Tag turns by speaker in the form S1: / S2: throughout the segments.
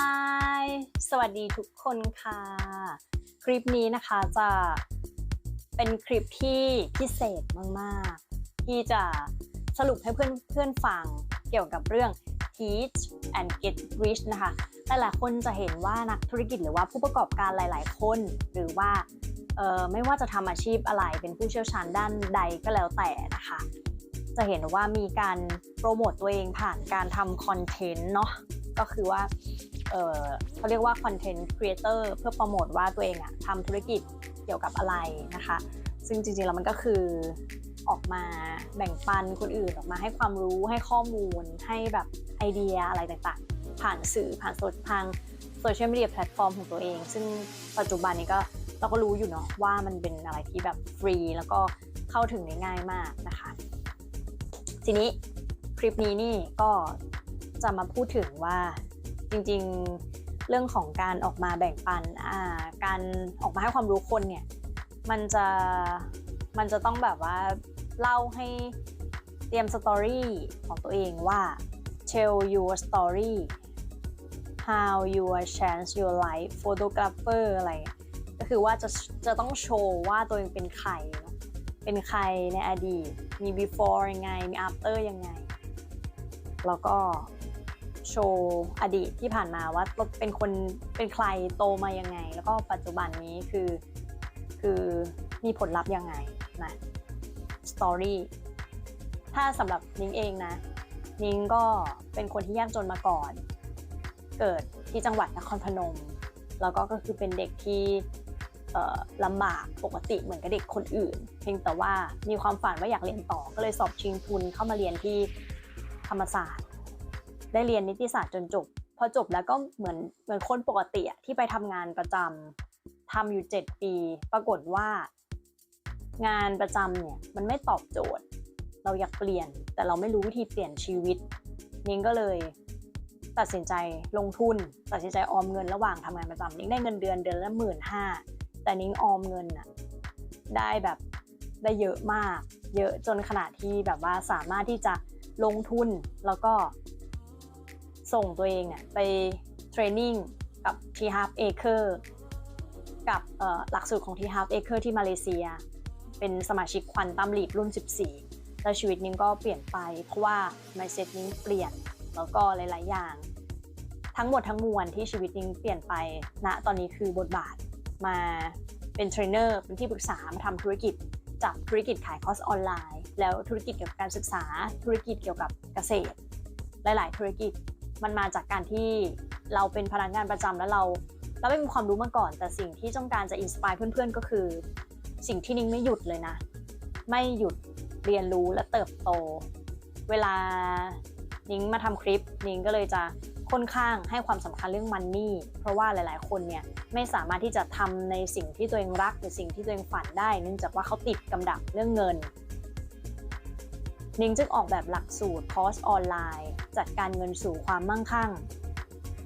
S1: Hi สวัสดีทุกคนค่ะ คลิปนี้นะคะจะเป็นคลิปที่พิเศษมากๆ ที่จะสรุปให้เพื่อนเพื่อนฟังเกี่ยวกับเรื่อง Teach and Get Rich นะคะหลายคนจะเห็นว่านักธุรกิจหรือว่าผู้ประกอบการหลาย ๆ คน หรือว่าไม่ว่าจะทำอาชีพอะไรเป็นผู้เชี่ยวชาญด้านใดก็แล้วแต่นะคะ จะเห็นว่ามีการโปรโมตตัวเองผ่านการทำคอนเทนต์เนาะ ก็คือว่าเออเขาเรียกว่าคอนเทนต์ครีเอเตอร์เพื่อโปรโมทว่าตัวเองอะทำธุรกิจเกี่ยวกับอะไรนะคะ ซึ่งจริงๆแล้วมันก็คือออกมาแบ่งปันคนอื่นออกมาให้ความรู้ให้ข้อมูล ให้แบบไอเดียอะไรต่างๆ ผ่านสื่อผ่านโซทางโซเชียลมีเดียแพลตฟอร์มของตัวเอง ซึ่งปัจจุบันนี้ก็เราก็รู้อยู่เนาะว่ามันเป็นอะไรที่แบบฟรีแล้วก็เข้าถึงได้ง่ายมากนะคะ ทีนี้คลิปนี้นี่ก็ จะมาพูดถึงว่าจริงๆเรื่องของการออกมาแบ่งปันการออกมาให้ความรู้คนเนี่ยมันจะมันจะต้องแบบว่าเล่าให้เตรียมสตอรี่ของตัวเองว่า tell your story how your change your life photographer อะไร ก็คือว่าจะจะต้องโชว์ว่าตัวเองเป็นใคร เป็นใครในอดีต มี before ยังไง มี after ยังไง แล้วก็ โชว์อดีตที่ผ่านมาว่าเป็นคนเป็นใครโตมายังไง แล้วก็ปัจจุบันนี้คือคือมีผลลัพธ์ยังไงนะสตอรี่ถ้าสำหรับนิ้งเองนะ นิ้งก็เป็นคนที่ยากจนมาก่อน เกิดที่จังหวัดนครพนม แล้วก็ก็คือเป็นเด็กที่ลำบากปกติเหมือนกับเด็กคนอื่น เพียงแต่ว่ามีความฝันว่าอยากเรียนต่อก็เลยสอบชิงทุนเข้ามาเรียนที่ธรรมศาสตร์ ได้เรียนนิติศาสตร์จนจบ พอจบแล้วก็เหมือนเหมือนคนปกติอะที่ไปทำงานประจำทำอยู่ 7 ปี ปรากฏว่า งานประจำเนี่ยมันไม่ตอบโจทย์ เราอยากเปลี่ยน แต่เราไม่รู้วิธีเปลี่ยนชีวิตนิ้งก็เลยตัดสินใจลงทุน ตัดสินใจออมเงินระหว่างทำงานประจำนิ้งได้เงินเดือนเดือนละหมื่นห้าแต่นิ้งออมเงินอะได้แบบได้เยอะมาก เยอะจนขนาดที่แบบว่าสามารถที่จะลงทุนแล้วก็ ส่งตัวเองเนี่ยไปเทรนนิ่งกับ T h a l Acre กับหลักสูตรของ T h a l Acre ที่มาเลเซีย เป็นสมาชิกควันตัมลีดรุ่น 14 แล้วชีวิตนิ้งก็เปลี่ยนไป เพราะว่า mindset นิ้งเปลี่ยนแล้วก็หลาย ๆ อย่าง ทั้งหมดทั้งมวลที่ชีวิตนิ้งเปลี่ยนไปณตอนนี้คือบทบาทมาเป็นเทรนเนอร์เป็นที่ปรึกษามาทำธุรกิจจากธุรกิจขายคอร์สออนไลน์ แล้วธุรกิจเกี่ยวกับการศึกษาธุรกิจเกี่ยวกับเกษตร หลาย ๆ ธุรกิจ มันมาจากการที่เราเป็นพนักงานประจำแล้วเราเราไม่มีความรู้มาก่อน แต่สิ่งที่ต้องการจะอินสปายเพื่อนๆก็คือ สิ่งที่นิ้งไม่หยุดเลยนะ ไม่หยุดเรียนรู้และเติบโต เวลานิ้งมาทำคลิปนิ้งก็เลยจะค่อนข้างให้ความสำคัญเรื่องมันนี่เพราะว่าหลาย ๆ คนเนี่ยไม่สามารถที่จะทำในสิ่งที่ตัวเองรักหรือสิ่งที่ตัวเองฝันได้เนื่องจากว่าเขาติดกำดักเรื่องเงิน นิ้งจึงออกแบบหลักสูตรคอร์สออนไลน์ จัดการเงินสู่ความมั่งคั่ง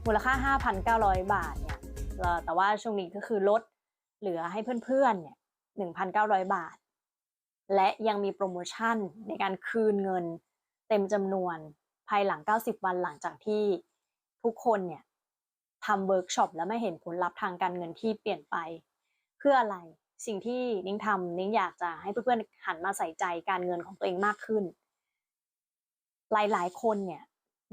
S1: มูลค่า 5,900 บาทเนี่ยแต่ว่าช่วงนี้ก็คือลดเหลือให้เพื่อนๆเนี่ย1,900 บาท และยังมีโปรโมชั่นในการคืนเงินเต็มจำนวนภายหลัง 90 วันหลังจากที่ทุกคนเนี่ยทำเวิร์กช็อปแล้วไม่เห็นผลลัพธ์ทางการเงินที่เปลี่ยนไป เพื่ออะไรสิ่งที่นิ้งทำนิ้งอยากจะให้เพื่อนๆหันมาใส่ใจการเงินของตัวเองมากขึ้น หลาย ๆ คนเนี่ย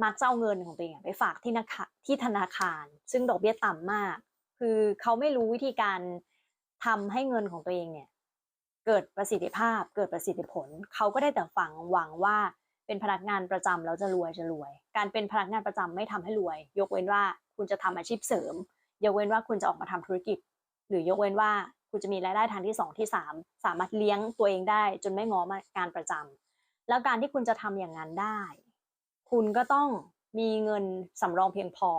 S1: มักจะเอาเงินของตัวเองไปฝากที่นาคที่ธนาคาร ซึ่งดอกเบี้ยต่ำมาก คือเขาไม่รู้วิธีการทำให้เงินของตัวเองเนี่ย เกิดประสิทธิภาพ เกิดประสิทธิผล เขาก็ได้แต่ฝังหวังว่าเป็นพนักงานประจำแล้วจะรวยจะรวย การเป็นพนักงานประจำไม่ทำให้รวย ยกเว้นว่าคุณจะทำอาชีพเสริม ยกเว้นว่าคุณจะออกมาทำธุรกิจ หรือยกเว้นว่าคุณจะมีรายได้ทางที่สองที่สามสามารถเลี้ยงตัวเองได้ จนไม่ง้อมางานประจำ แล้วการที่คุณจะทำอย่างนั้นได้ คุณก็ต้องมีเงินสำรองเพียงพอ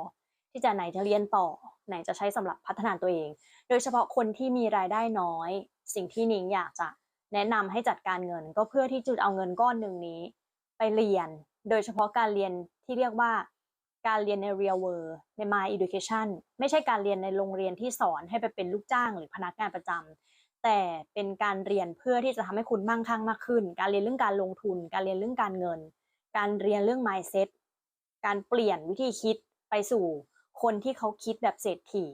S1: ที่จะไหนจะเรียนต่อ ไหนจะใช้สำหรับพัฒนาตัวเอง โดยเฉพาะคนที่มีรายได้น้อย สิ่งที่นิ้งอยากจะแนะนำให้จัดการเงิน ก็เพื่อที่จะเอาเงินก้อนหนึ่งนี้ ไปเรียน โดยเฉพาะการเรียนที่เรียกว่าการเรียนใน real world ใน my education ไม่ใช่การเรียนในโรงเรียนที่สอนให้ไปเป็นลูกจ้างหรือพนักงานประจำ แต่เป็นการเรียนเพื่อที่จะทำให้คุณมั่งคั่งมากขึ้น การเรียนเรื่องการลงทุน การเรียนเรื่องการเงิน การเรียนเรื่อง mindset การเปลี่ยนวิธีคิดไปสู่คนที่เขาคิดแบบเศรษฐี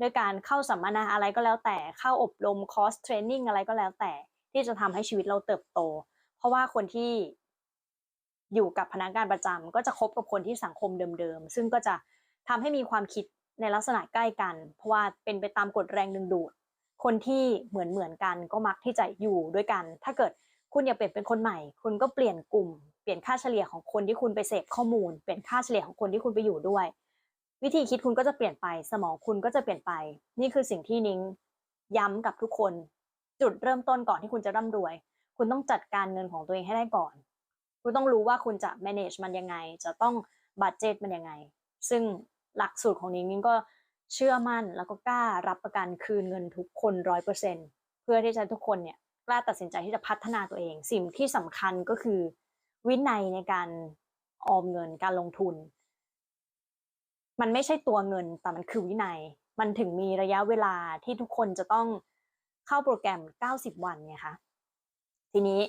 S1: ด้วยการเข้าสัมมนาอะไรก็แล้วแต่เข้าอบรมคอร์สเทรนนิ่งอะไรก็แล้วแต่ที่จะทำให้ชีวิตเราเติบโต เพราะว่าคนที่อยู่กับพนักงานประจำก็จะคบกับคนที่สังคมเดิมๆซึ่งก็จะทำให้มีความคิดในลักษณะใกล้กัน เพราะว่าเป็นไปตามกฎแรงดึงดูด คนที่เหมือนเหมือนกันก็มักที่จะอยู่ด้วยกัน ถ้าเกิดคุณอยากเปลี่ยนเป็นคนใหม่ คุณก็เปลี่ยนกลุ่ม เปลี่ยนค่าเฉลี่ยของคนที่คุณไปเสพข้อมูล เปลี่ยนค่าเฉลี่ยของคนที่คุณไปอยู่ด้วย วิธีคิดคุณก็จะเปลี่ยนไป สมองคุณก็จะเปลี่ยนไป นี่คือสิ่งที่นิ้งย้ำกับทุกคน จุดเริ่มต้นก่อนที่คุณจะร่ำรวย คุณต้องจัดการเงินของตัวเองให้ได้ก่อน คุณต้องรู้ว่าคุณจะ manage มันยังไง จะต้องบัตเจตมันยังไง ซึ่งหลักสูตรของนิ้งนิ้งก็ เชื่อมั่นแล้วก็กล้ารับประกันคืนเงินทุกคนร้อยเปอร์เซ็นเพื่อที่จะทุกคนเนี่ยกล้าตัดสินใจที่จะพัฒนาตัวเอง สิ่งที่สำคัญก็คือ วินัยในการออมเงินการลงทุน มันไม่ใช่ตัวเงินแต่มันคือวินัย มันถึงมีระยะเวลาที่ทุกคนจะต้องเข้าโปรแกรม 90 วันไงคะทีนี้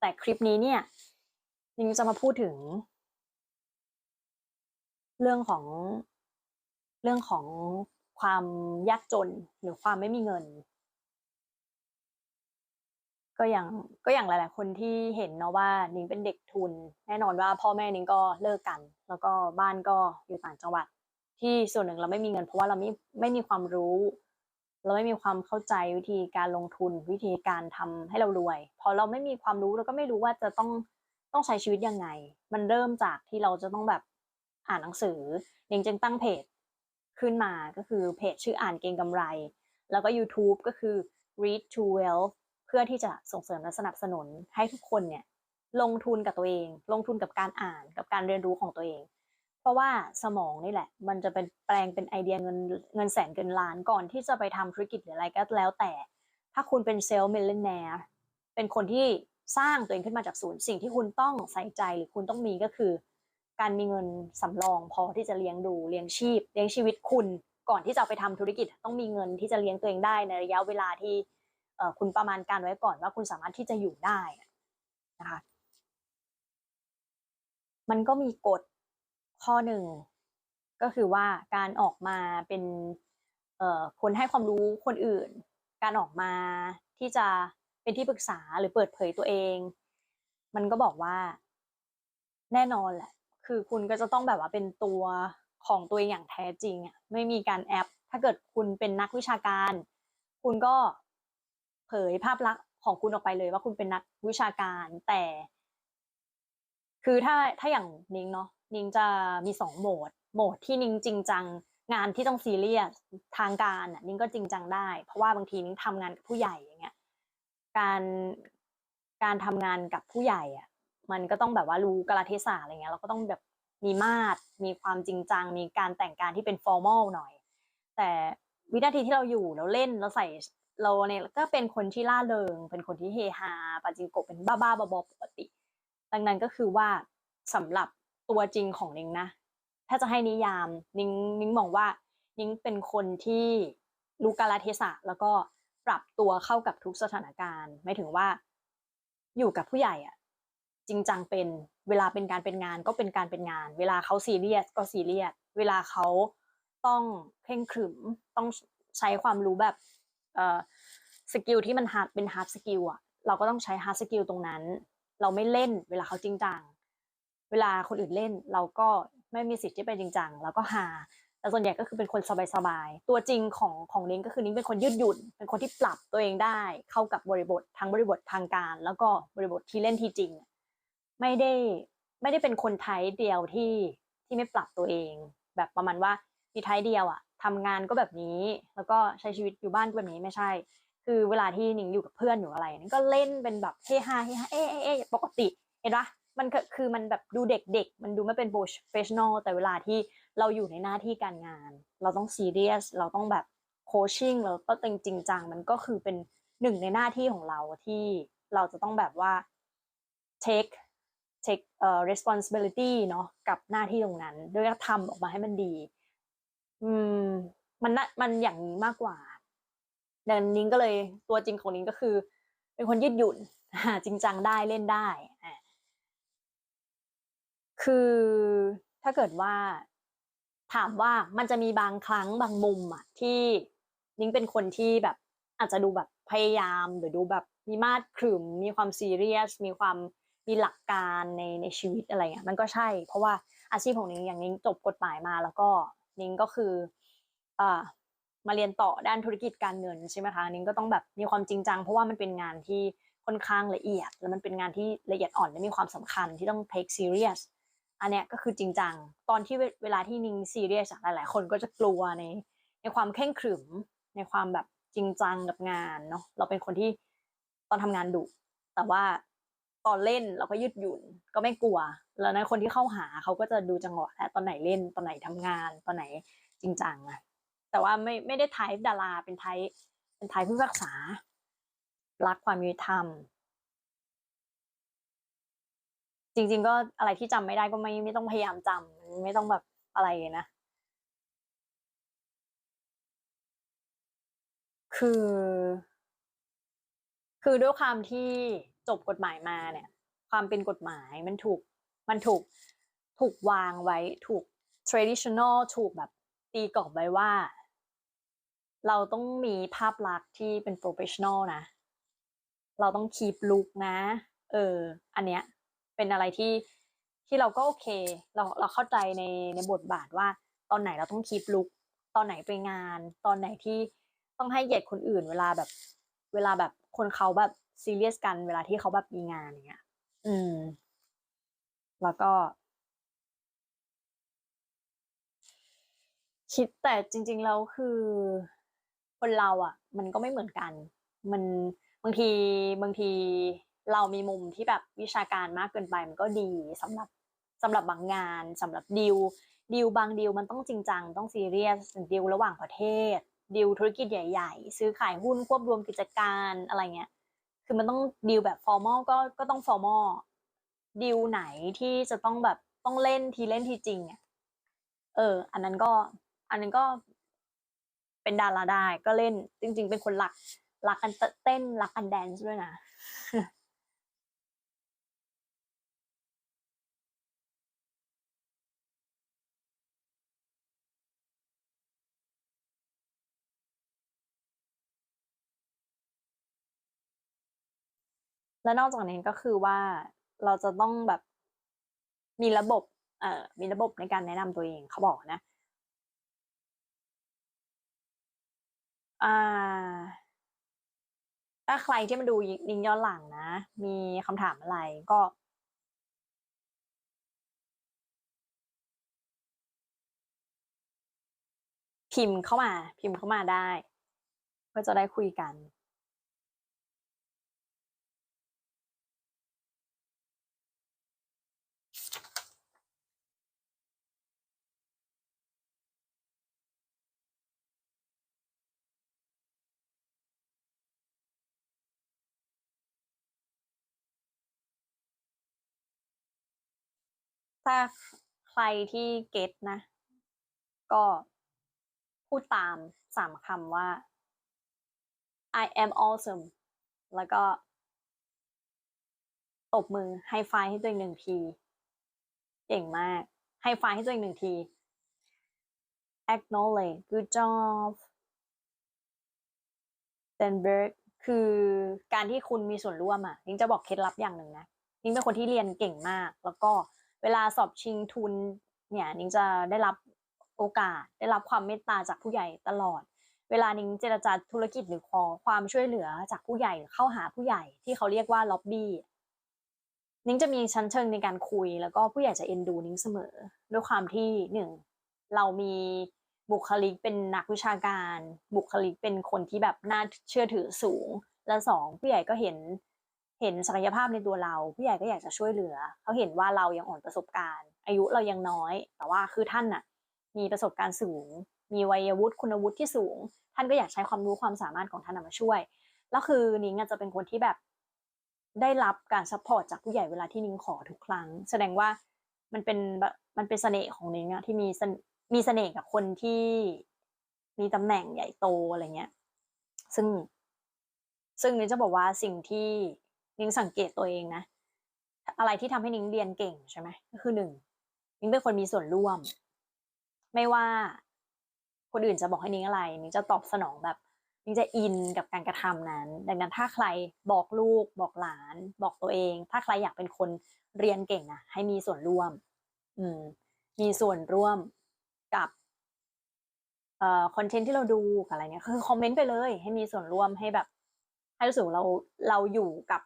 S1: แต่คลิปนี้เนี่ยนิงจะมาพูดถึง เรื่องของ รื่องของความยากจนหรือความไม่มีเงิน ก็อย่างก็อย่างหลาย ๆ คนที่เห็นเนาะว่านิ้งเป็นเด็กทุน แน่นอนว่าพ่อแม่นิ้งก็เลิกกัน แล้วก็บ้านก็อยู่ต่างจังหวัด ที่ส่วนหนึ่งเราไม่มีเงิน เพราะว่าเราไม่ไม่มีความรู้ เราไม่มีความเข้าใจวิธีการลงทุนวิธีการทำให้เรารวย พอเราไม่มีความรู้เราก็ไม่รู้ว่าจะต้องต้องใช้ชีวิตยังไง มันเริ่มจากที่เราจะต้องแบบอ่านหนังสือนิ้งจึงตั้งเพจ ขึ้นมาก็คือเพจชื่ออ่านเก่งกำไร แล้วก็ YouTube ก็คือ read to wealth เพื่อที่จะส่งเสริมและสนับสนุนให้ทุกคนเนี่ยลงทุนกับตัวเอง ลงทุนกับการอ่านกับการเรียนรู้ของตัวเอง เพราะว่าสมองนี่แหละ มันจะเป็นแปลงเป็นไอเดียเงินเงินแสนเกินล้านก่อนที่จะไปทำธุรกิจหรืออะไรก็แล้วแต่ ถ้าคุณเป็นเซลล์มิลเลนเนียเป็นคนที่สร้างตัวเองขึ้นมาจากศูนย์สิ่งที่คุณต้องใส่ใจหรือคุณต้องมีก็คือ การมีเงินสำรองพอที่จะเลี้ยงดูเลี้ยงชีพ เลี้ยงชีวิตคุณ ก่อนที่จะไปทำธุรกิจ ต้องมีเงินที่จะเลี้ยงตัวเองได้ในระยะเวลาที่คุณประมาณการไว้ก่อนว่าคุณสามารถที่จะอยู่ได้นะคะมันก็มีกฎข้อหนึ่งก็คือว่าการออกมาเป็นคนให้ความรู้คนอื่น การออกมาที่จะเป็นที่ปรึกษาหรือเปิดเผยตัวเอง มันก็บอกว่าแน่นอนแหละ คือคุณก็จะต้องแบบว่าเป็นตัวของตัวเองอย่างแท้จริงอะไม่มีการแอป ถ้าเกิดคุณเป็นนักวิชาการ คุณก็เผยภาพลักษณ์ของคุณออกไปเลยว่าคุณเป็นนักวิชาการแต่ คือถ้าถ้าอย่างนิงเนาะนิงจะมีสองโหมด โหมดที่นิงจริงจังงานที่ต้องซีเรียสทางการอะนิงก็จริงจังได้ เพราะว่าบางทีนิงทำงานกับผู้ใหญ่อย่างเงี้ยการการทำงานกับผู้ใหญ่อะ มันก็ต้องแบบว่ารู้กาลเทศะอะไรเงี้ยเราก็ต้องแบบมีมาตรมีความจริงจัง มีการแต่งการที่เป็นฟอร์มอลหน่อย แต่วินาทีที่เราอยู่เราเล่นเราใส่เราเนี่ยก็เป็นคนที่ล่าเริง เป็นคนที่เฮฮาปาจิงโกเป็นบ้าๆบอๆปกติ ดังนั้นก็คือว่าสำหรับตัวจริงของนิงนะ ถ้าจะให้นิยามนิงนิงมองว่านิงเป็นคนที่รู้กาลเทศะแล้วก็ปรับตัวเข้ากับทุกสถานการณ์ ไม่ถึงว่าอยู่กับผู้ใหญ่อะ จริงจังเป็นเวลาเป็นการเป็นงานก็เป็นการเป็นงาน เวลาเขาซีเรียสก็ซีเรียสเวลาเขาต้องเคร่งขรึมต้องใช้ความรู้แบบเอ่อสกิลที่มันฮาร์ดเป็นฮาร์ดสกิลอะเราก็ต้องใช้ฮาร์ดสกิลตรงนั้น เราไม่เล่น เวลาเขาจริงจังเวลาคนอื่นเล่นเราก็ไม่มีสิทธิ์ที่ไปจริงจังเราก็หาแต่ส่วนใหญ่ก็คือเป็นคนสบายๆ ตัวจริงของของนิ้งก็คือนิ้งเป็นคนยืดหยุ่น เป็นคนที่ปรับตัวเองได้ เข้ากับบริบททั้งบริบททางการ แล้วก็บริบทที่เล่นที่จริง ไม่ได้ไม่ได้เป็นคนไทยเดียวที่ที่ไม่ปรับตัวเอง แบบประมาณว่ามีไทยเดียวอะทำงานก็แบบนี้ แล้วก็ใช้ชีวิตอยู่บ้านก็แบบนี้ไม่ใช่ คือเวลาที่หนิงอยู่กับเพื่อนอยู่อะไรนี่ก็เล่นเป็นแบบเฮฮาเฮฮาเอ๊ะเอ๊ปกติเห็นปะมันคือมันแบบดูเด็กๆ มันดูไม่เป็นโปรเฟชชั่นอลแต่เวลาที่เราอยู่ในหน้าที่การงาน เราต้องซีเรียสเราต้องแบบโคชชิ่งเราก็จริงจริงจังมันก็คือเป็นหนึ่งในหน้าที่ของเราที่เราจะต้องแบบว่า take take เอ่อ responsibility เนาะกับหน้าที่ตรงนั้นด้วยทำออกมาให้มันดี อืม มันนะมันอย่างนี้มากกว่าดังนิ้งก็เลยตัวจริงของนิ้งก็คือ เป็นคนยืดหยุ่นจริงจังได้เล่นได้คือถ้าเกิดว่า ถามว่ามันจะมีบางครั้งบางมุมอะที่นิ้งเป็นคนที่แบบ อาจจะดูแบบพยายามหรือดูแบบมีมาดขรึมมีความซีเรียสมีความ มีหลักการในในชีวิตอะไรเงี้ยมันก็ใช่ เพราะว่าอาชีพของนิ้งอย่างนิ้งจบกฎหมายมา แล้วก็นิ้งก็คืออ่ามาเรียนต่อด้านธุรกิจการเงินใช่ไหมคะนิ้งก็ต้องแบบมีความจริงจังเพราะว่ามันเป็นงานที่ค่อนข้างละเอียด แล้วมันเป็นงานที่ละเอียดอ่อนและมีความสำคัญที่ต้อง take serious อันเนี้ยก็คือจริงจัง ตอนที่เวลาที่นิ้งซีเรียสหลายๆ คนก็จะกลัวในในความเคร่งขรึม ในความแบบจริงจังกับงานเนาะเราเป็นคนที่ตอนทำงานดุแต่ว่า ตอนเล่นเราก็ยืดหยุ่นก็ไม่กลัว แล้วนะคนที่เข้าหาเขาก็จะดูจังหวะแหละตอนไหนเล่นตอนไหนทำงานตอนไหนจริงจังอะแต่ว่าไม่ไม่ได้ไทป์ดาราเป็นไทป์เป็นไทป์ผู้รักษา รักความยุติธรรม จริง ๆ ก็อะไรที่จำไม่ได้ก็ไม่ไม่ต้องพยายามจำไม่ต้องแบบอะไรนะคือ คือด้วยความที่ จบกฎหมายมาเนี่ย ความเป็นกฎหมายมันถูกมันถูกถูกวางไว้ถูก traditional ถูกแบบตีกรอบไว้ว่า เราต้องมีภาพลักษณ์ที่เป็น professional นะ เราต้อง keep look นะ เออ อันเนี้ยเป็นอะไรที่ที่เราก็โอเค เราเราเข้าใจในในบทบาทว่า ตอนไหนเราต้อง keep look ตอนไหนไปงาน ตอนไหนที่ต้องให้เกียรติคนอื่น เวลาแบบ เวลาแบบคนเขาแบบ ซีเรียสกันเวลาที่เขาแบบมีงานอย่างเงี้ย อืม แล้วก็ คิดแต่จริง ๆ แล้วคือ คนเราอะมันก็ไม่เหมือนกัน มันบางทีบางทีเรามีมุมที่แบบวิชาการมากเกินไปมันก็ดีสำหรับสำหรับบางงานสำหรับดีลดีลบางดีลมันต้องจริงจังต้องซีเรียสดีลระหว่างประเทศดีลธุรกิจใหญ่ ๆ ซื้อขายหุ้นควบรวมกิจการอะไรเงี้ย คือมันต้องดีลแบบฟอร์มอลก็ก็ต้องฟอร์มอลดีลไหนที่จะต้องแบบต้องเล่นทีเล่นทีจริงเนี่ยเออ อันนั้นก็ อันนั้นก็เป็นดาราได้ก็เล่นจริง ๆ เป็นคนรักรักกันเต้นรักกันแดนซ์ด้วยนะ แล้วนอกจากนี้ก็คือว่าเราจะต้องแบบมีระบบเอ่อมีระบบในการแนะนำตัวเองเขาบอกนะอ่าถ้าใครที่มาดูลิงย้อนหลังนะ มีคำถามอะไรก็พิมพ์เข้ามา พิมพ์เข้ามาได้เพื่อจะได้คุยกัน ถ้าใครที่เก็ตนะ ก็พูดตามสามคำว่า I am awesome แล้วก็ ตบมือไฮไฟให้ตัวเองหนึ่งที เก่งมากไฮไฟให้ตัวเองหนึ่งที acknowledge good job then berg คือการที่คุณมีส่วนร่วมอะนิ้งจะบอกเคล็ดลับอย่างหนึ่งนะนิ้งเป็นคนที่เรียนเก่งมาก แล้วก็ เวลาสอบชิงทุนเนี่ยนิงจะได้รับโอกาส ได้รับความเมตตาจากผู้ใหญ่ตลอด เวลานิงเจรจาธุรกิจหรือขอความช่วยเหลือจากผู้ใหญ่เข้าหาผู้ใหญ่ที่เขาเรียกว่าล็อบบี้นิ้งจะมีชั้นเชิงในการคุย แล้วก็ผู้ใหญ่จะเอ็นดูนิ้งเสมอ ด้วยความที่หนึ่งเรามีบุคลิกเป็นนักวิชาการ บุคลิกเป็นคนที่แบบน่าเชื่อถือสูง และสองผู้ใหญ่ก็เห็น เห็นศักยภาพในตัวเรา ผู้ใหญ่ก็อยากจะช่วยเหลือ เขาเห็นว่าเรายังอ่อนประสบการณ์ อายุเรายังน้อย แต่ว่าคือท่านน่ะ มีประสบการณ์สูง มีวัยวุฒิคุณวุฒิที่สูง ท่านก็อยากใช้ความรู้ความสามารถของท่านมาช่วย แล้วคือนิ้งจะเป็นคนที่แบบได้รับการซัพพอร์ตจากผู้ใหญ่เวลาที่นิ้งขอทุกครั้ง แสดงว่ามันเป็นแบบมันเป็นเสน่ห์ของนิ้งอะที่มีมีเสน่ห์กับคนที่มีตำแหน่งใหญ่โตอะไรเงี้ย ซึ่ง ซึ่งนิ้งจะบอกว่าสิ่งที่ นิ้งสังเกตตัวเองนะ อะไรที่ทำให้นิ้งเรียนเก่งใช่ไหมก็คือหนึ่งนิ้งเป็นคนมีส่วนร่วม ไม่ว่าคนอื่นจะบอกให้นิ้งอะไร นิ้งจะตอบสนองแบบ นิ้งจะอินกับการกระทำนั้น ดังนั้นถ้าใครบอกลูก บอกหลาน บอกตัวเอง ถ้าใครอยากเป็นคนเรียนเก่งนะให้มีส่วนร่วม อืม มีส่วนร่วมกับเอ่อคอนเทนต์ที่เราดูอะไรเนี่ยคือคอมเมนต์ไปเลย ให้มีส่วนร่วมให้แบบ ให้รู้สึกเราเราอยู่กับ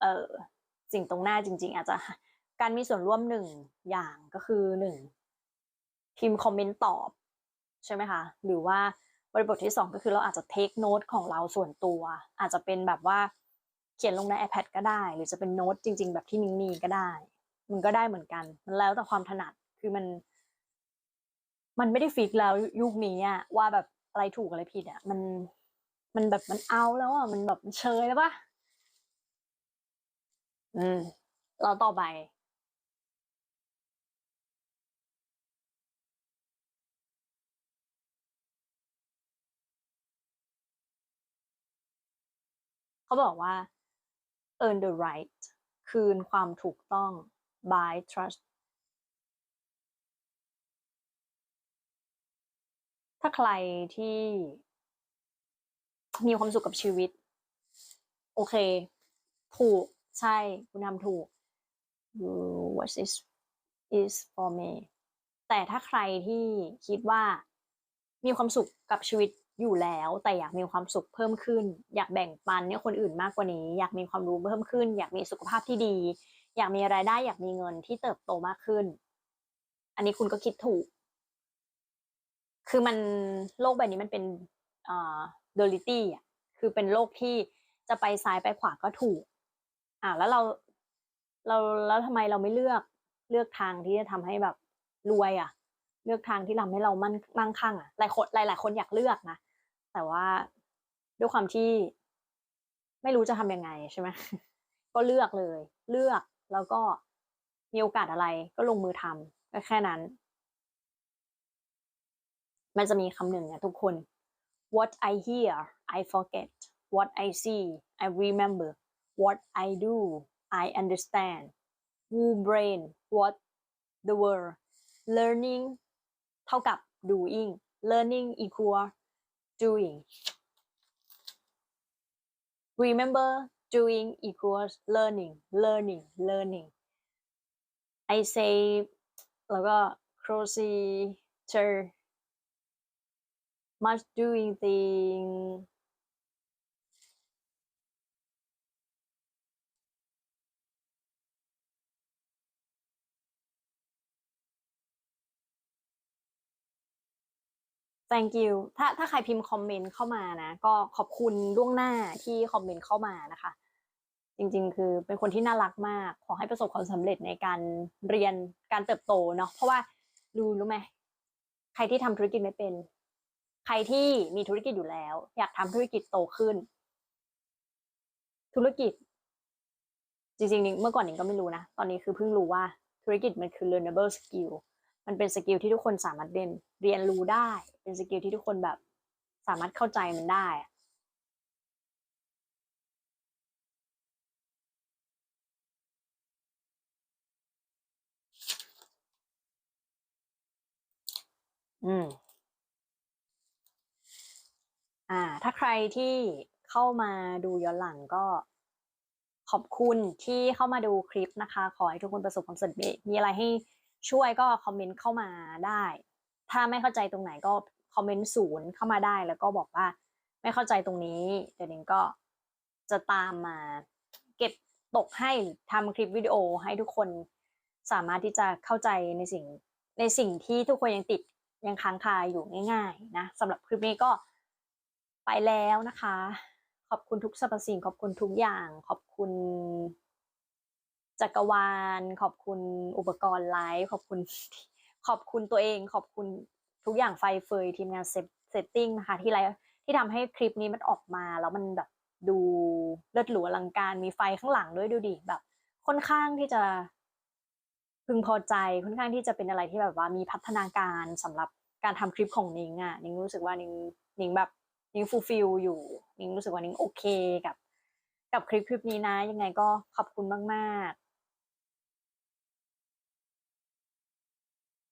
S1: เออสิ่งตรงหน้าจริง ๆ อาจจะการมีส่วนร่วมหนึ่งอย่างก็คือหนึ่งพิมพ์คอมเมนต์ตอบ ใช่ไหมคะ หรือว่าบริบทที่สองก็คือเราอาจจะเทคโน้ตของเราส่วนตัว อาจจะเป็นแบบว่าเขียนลงใน iPad ก็ได้ หรือจะเป็นโน้ตจริง ๆ แบบที่นิ้งมีก็ได้ มันก็ได้เหมือนกัน มันแล้วแต่ความถนัดคือมัน มันไม่ได้ฟิกแล้วยุคนี้อะว่าแบบอะไรถูกอะไรผิดอะมันมันแบบมันเอาแล้วอะมันแบบเชยแล้วปะ อืมเราต่อไป เขาบอกว่า earn the right คืนความถูกต้อง by trust ถ้าใครที่มีความสุขกับชีวิต โอเค ถูก ใช่คุณทำถูก you what is is for me แต่ถ้าใครที่คิดว่ามีความสุขกับชีวิตอยู่แล้ว แต่อยากมีความสุขเพิ่มขึ้น อยากแบ่งปันให้คนอื่นมากกว่านี้ อยากมีความรู้เพิ่มขึ้น อยากมีสุขภาพที่ดี อยากมีรายได้ อยากมีเงินที่เติบโตมากขึ้น อันนี้คุณก็คิดถูก คือมันโลกใบนี้มันเป็นเอ่อ duality อะคือเป็นโลกที่จะไปซ้ายไปขวาก็ถูก อ่าแล้วเราเราแล้วทำไมเราไม่เลือกเลือกทางที่จะทำให้แบบรวยอะ เลือกทางที่ทำให้เรามั่นมั่งคั่งอะหลายคนหลายหลายคนอยากเลือกนะแต่ว่าด้วยความที่ ไม่รู้จะทำยังไงใช่ไหมก็เลือกเลย เลือกแล้วก็มีโอกาสอะไรก็ลงมือทำก็แค่นั้น มันจะมีคำหนึ่งอะทุกคน what I hear I forget what I see I remember what I do I understand who brain what the world learning เท่ากับ doing learning equal doing remember doing equals learning learning learning I say แล้วก็ closer much doing thing thank you ถ้าถ้าใครพิมพ์คอมเมนต์เข้ามานะ ก็ขอบคุณล่วงหน้าที่คอมเมนต์เข้ามานะคะ จริงๆ คือเป็นคนที่น่ารักมาก ขอให้ประสบความสำเร็จในการเรียนการเติบโตเนาะเพราะว่ารู้รู้ไหมใครที่ทำธุรกิจไม่เป็น ใครที่มีธุรกิจอยู่แล้ว อยากทำธุรกิจโตขึ้น ธุรกิจ จริงๆเมื่อก่อนนิ้งก็ไม่รู้นะ ตอนนี้คือเพิ่งรู้ว่าธุรกิจมันคือ learnable skill มันเป็นสกิลที่ทุกคนสามารถเรียนเรียนรู้ได้ เป็นสกิลที่ทุกคนแบบ สามารถเข้าใจมันได้อืม อ่า ถ้าใครที่เข้ามาดูย้อนหลังก็ขอบคุณที่เข้ามาดูคลิปนะคะ ขอให้ทุกคนประสบความสำเร็จมีอะไรให้ ช่วยก็คอมเมนต์เข้ามาได้ ถ้าไม่เข้าใจตรงไหนก็คอมเมนต์ศูนย์เข้ามาได้ แล้วก็บอกว่าไม่เข้าใจตรงนี้ เดี๋ยวนิ้งก็จะตามมาเก็บตกให้ทำคลิปวิดีโอให้ทุกคนสามารถที่จะเข้าใจในสิ่งในสิ่งที่ทุกคนยังติดยังค้างคาอยู่ง่าย ๆ นะสำหรับคลิปนี้ก็ไปแล้วนะคะ ขอบคุณทุกสรรพสิ่งขอบคุณทุกอย่างขอบคุณ จักรวาล ขอบคุณอุปกรณ์ไลฟ์ขอบคุณขอบคุณตัวเอง ขอบคุณทุกอย่างไฟเฟยทีมงานเซตเซตติ้งนะคะที่ไลฟ์ที่ทำให้คลิปนี้มันออกมา แล้วมันแบบดูเลิศหรูอลังการมีไฟข้างหลังด้วยดูดิแบบ ค่อนข้างที่จะพึงพอใจค่อนข้างที่จะเป็นอะไรที่แบบว่ามีพัฒนาการสำหรับการทำคลิปของนิงอะนิงรู้สึกว่านิงนิงแบบนิงฟูลฟิลอยู่นิงรู้สึกว่านิงโอเคกับ กับคลิปคลิปนี้นะ ยังไงก็ขอบคุณมาก ๆ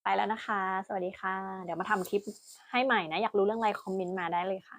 S1: ไปแล้วนะคะ สวัสดีค่ะ เดี๋ยวมาทำคลิปให้ใหม่นะ อยากรู้เรื่องอะไรคอมเมนต์มาได้เลยค่ะ